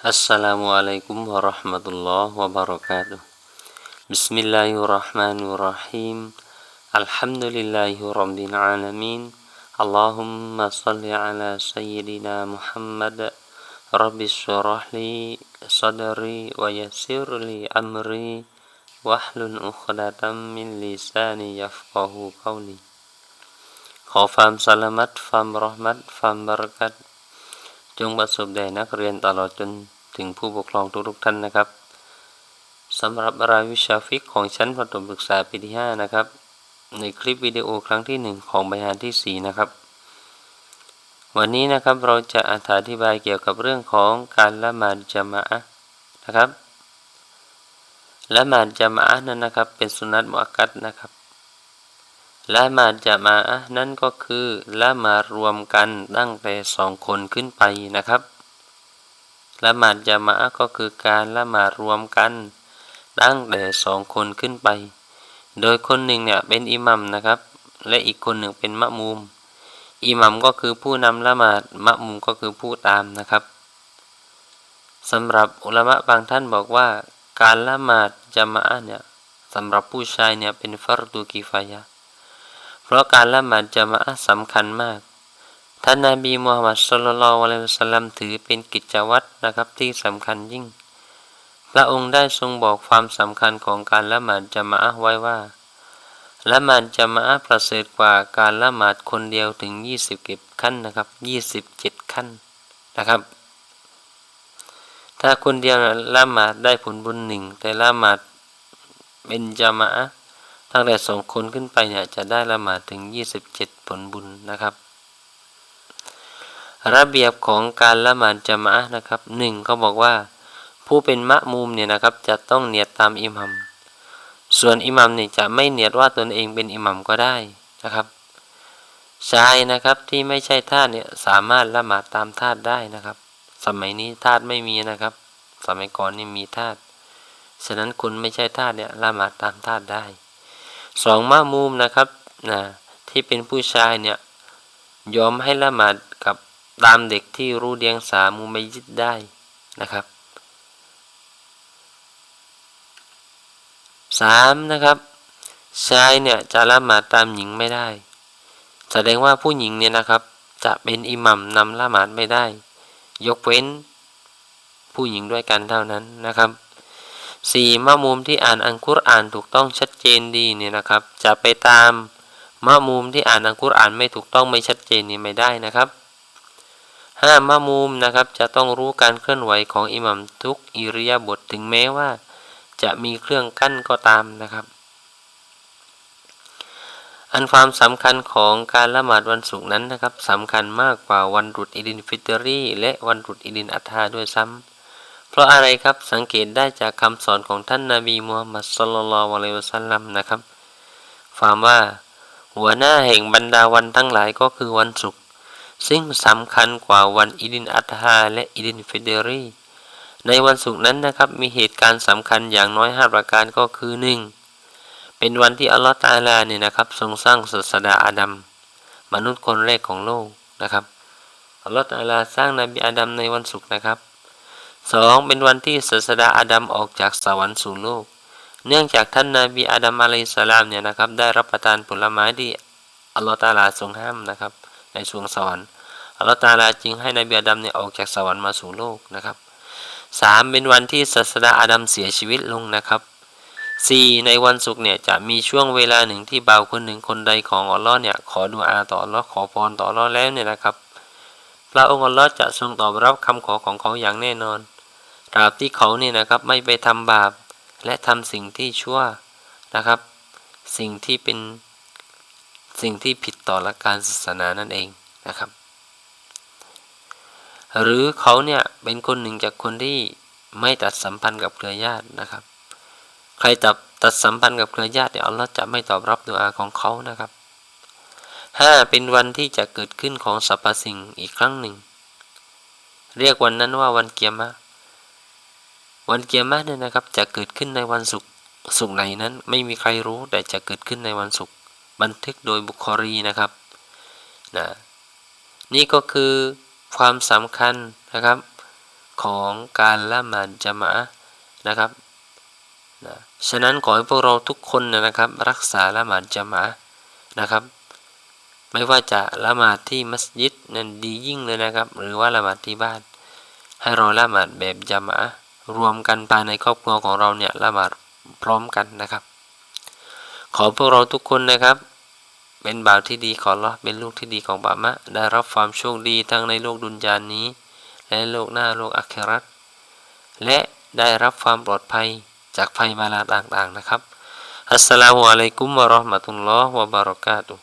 السلام عليكم ورحمة الله وبركاته بسم الله الرحمن الرحيم الحمد لله رب العالمين اللهم صل على سيدنا محمد رب اشرح لي صدري ويسر لي أمري واحلل عقدة من لساني يفقه قولي ข จงประสบแด่นักเรียนตลอดจนถึงผู้ปกครองทุกๆท่านนะครับสำหรับรายวิชาฟิกของชั้นประถมศึกษาปีที่ 5 นะครับ ในคลิปวิดีโอครั้งที่ 1 ของบรรยานที่ 4 นะครับ วันนี้นะครับเราจะอธิบายเกี่ยวกับเรื่องของการละหมาดจามะนะครับละหมาดจามะนั้นนะครับ เป็นสุนัตมุอักกัดนะครับ ละมาจะมาอะนั่นก็คือละมารวมกันตั้งแต่สองคนขึ้นไปนะครับละหมาดจะมาอะก็คือการละหมาดรวมกันตั้งแต่สองคนขึ้นไป โดยคนหนึ่งเนี่ยเป็นอิหมัมนะครับ และอีกคนหนึ่งเป็นมะมุมอิหมัมก็คือผู้นำละหมาดมะมุมก็คือผู้ตามนะครับสำหรับอุลามะบางท่านบอกว่า การละหมาดจะมาอะเนี่ยสำหรับผู้ชายเนี่ยเป็นฟัรดูกิฟายะ ราะการละหมาดจะมาสำคัญมาก ท่านนาบีมูฮัมมัดสุลลัลวะลัยสลัมถือเป็นกิจวัตรนะครับที่สำคัญยิ่ง พระองค์ได้ทรงบอกความสำคัญของการละหมาดจะมาไว้ว่าละหมาดจะมาประเสริฐกว่าการละหมาดคนเดียวถึง 20เก็บขั้นนะครับ 27 ขั้นนะครับ ถ้าคนเดียวละหมาดได้ผลบุญหนึ่งแต่ละหมาดเป็นจะมา ตั้งแต่สองคนขึ้นไปเนี่ยจะได้ละหมาดถึง 27 ผลบุญนะครับ ระเบียบของการละหมาดจะมะนะครับหนึ่งเขาบอกว่าผู้เป็นมะมุมเนี่ยนะครับจะต้องเนียดตามอิหมัม ส่วนอิหมัมเนี่ยจะไม่เนียดว่าตนเองเป็นอิหมัมก็ได้นะครับชายนะครับที่ไม่ใช่ทาสเนี่ยสามารถละหมาดตามทาสได้นะครับ สมัยนี้ทาสไม่มีนะครับ สมัยก่อนนี่มีทาสฉะนั้นคุณไม่ใช่ทาสเนี่ยละหมาดตามทาสได้ สองมะมุมนะครับนะที่เป็นผู้ชายเนี่ยยอมให้ละหมาดกับตามเด็กที่รู้เดียงสามุไม่ยึดได้นะครับสามนะครับ ชายเนี่ยจะละหมาดตามหญิงไม่ได้ แสดงว่าผู้หญิงเนี่ยนะครับจะเป็นอิหมัมนำละหมาดไม่ได้ ยกเว้นผู้หญิงด้วยกันเท่านั้นนะครับ สี่มะมุมที่อ่านอังคุรอ่านถูกต้องชัดเจนดีเนี่ยนะครับ จะไปตามมะมุมที่อ่านอังคุรอ่านไม่ถูกต้องไม่ชัดเจนนี่ไม่ได้นะครับห้ามะมุมนะครับจะต้องรู้การเคลื่อนไหวของอิหมัมทุกอิริยาบถถึงแม้ว่า จะมีเครื่องกั้นก็ตามนะครับ อันความสำคัญของการละหมาดวันศุกร์นั้นนะครับสำคัญมากกว่าวันรุดอิดินฟิตรีและวันรุดอิดินอัตฮาด้วยซ้ำ เพราะอะไรครับสังเกตได้จากคำสอนของท่านนาบีมูฮัมมัดสุลลัลวะลัยวะสัลลัมนะครับความว่า หัวหน้าแห่งบรรดาวันทั้งหลายก็คือวันศุกร์ซึ่งสำคัญกว่าวันอิดินอัตฮาและอิดินฟิเดรีในวันศุกร์นั้นนะครับมีเหตุการณ์สำคัญอย่างน้อยห้าประการก็คือหนึ่งเป็นวันที่อัลลอฮฺตาลาเนี่ยนะครับ ทรงสร้างศาสดาอาดัมมนุษย์คนแรกของโลกนะครับอัลลอฮฺตาลาสร้างนบีอาดัมในวันศุกร์นะครับ สองเป็นวันที่ศาสดาอาดัมออกจากสวรรค์สู่โลก เนื่องจากท่านนาบีอาดัมอะลัยสลามเนี่ยนะครับ ได้รับประทานผลไม้ที่อัลลอฮฺตาลาทรงห้ามนะครับ ในสวงสวรรค์อัลลอฮฺตาลาจึงให้นบีอาดัมเนี่ยออกจากสวรรค์มาสู่โลกนะครับสามเป็นวันที่ศาสดาอาดัมเสียชีวิตลงนะครับสี่ในวันศุกร์เนี่ยจะมีช่วงเวลาหนึ่งที่เบาคนหนึ่งคนใดของอัลลอฮ์เนี่ยขอดูอาต่ออัลลอฮ์ขอพรต่ออัลลอฮ์แล้วเนี่ยนะครับพระองค์อัลลอฮ์จะทรงตอบรับคำขอของเขาอย่างแน่นอน ตราบที่เขาเนี่ยนะครับไม่ไปทำบาป และทำสิ่งที่ชั่วนะครับ สิ่งที่เป็นสิ่งที่ผิดต่อหลักการศาสนานั่นเองนะครับ หรือเขาเนี่ยเป็นคนหนึ่งจากคนที่ไม่ตัดสัมพันธ์กับเครือญาตินะครับ ใครตัดตัดสัมพันธ์กับเครือญาติเดี๋ยวอัลลอฮ์จะไม่ตอบรับดุอาของเขานะครับห้าเป็นวันที่จะเกิดขึ้นของสรรพสิ่งอีกครั้งหนึ่ง เรียกวันนั้นว่าวันเกียรมะ วันเกียร์มาเนี่ยนะครับ จะเกิดขึ้นในวันศุกร์ศุกร์ไหนนั้นไม่มีใครรู้แต่จะเกิดขึ้นในวันศุกร์บันทึกโดยบุคคลีนะครับนะนี่ก็คือความสำคัญนะครับของการละหมาดจามะนะครับนะฉะนั้นขอให้พวกเราทุกคนนะครับ รักษาละหมาดจามะนะครับ ไม่ว่าจะละหมาดที่มัสยิดนั้นดียิ่งเลยนะครับ หรือว่าละหมาดที่บ้าน ให้เราละหมาดแบบจามะ รวมกันภายในครอบครัวของเราเนี่ยละหมาดพร้อมกันนะครับ ขอพวกเราทุกคนนะครับ เป็นบ่าวที่ดีของเราเป็นลูกที่ดีของบามะ ได้รับความโชคดีทั้งในโลกดุนยานนี้ และโลกหน้าโลกอัคราตและได้รับความปลอดภัยจากภัยบาลาต่างๆนะครับอัสสลามุอะลัยกุมวะราะห์มะตุลลอฮ์วะบารอกาตุ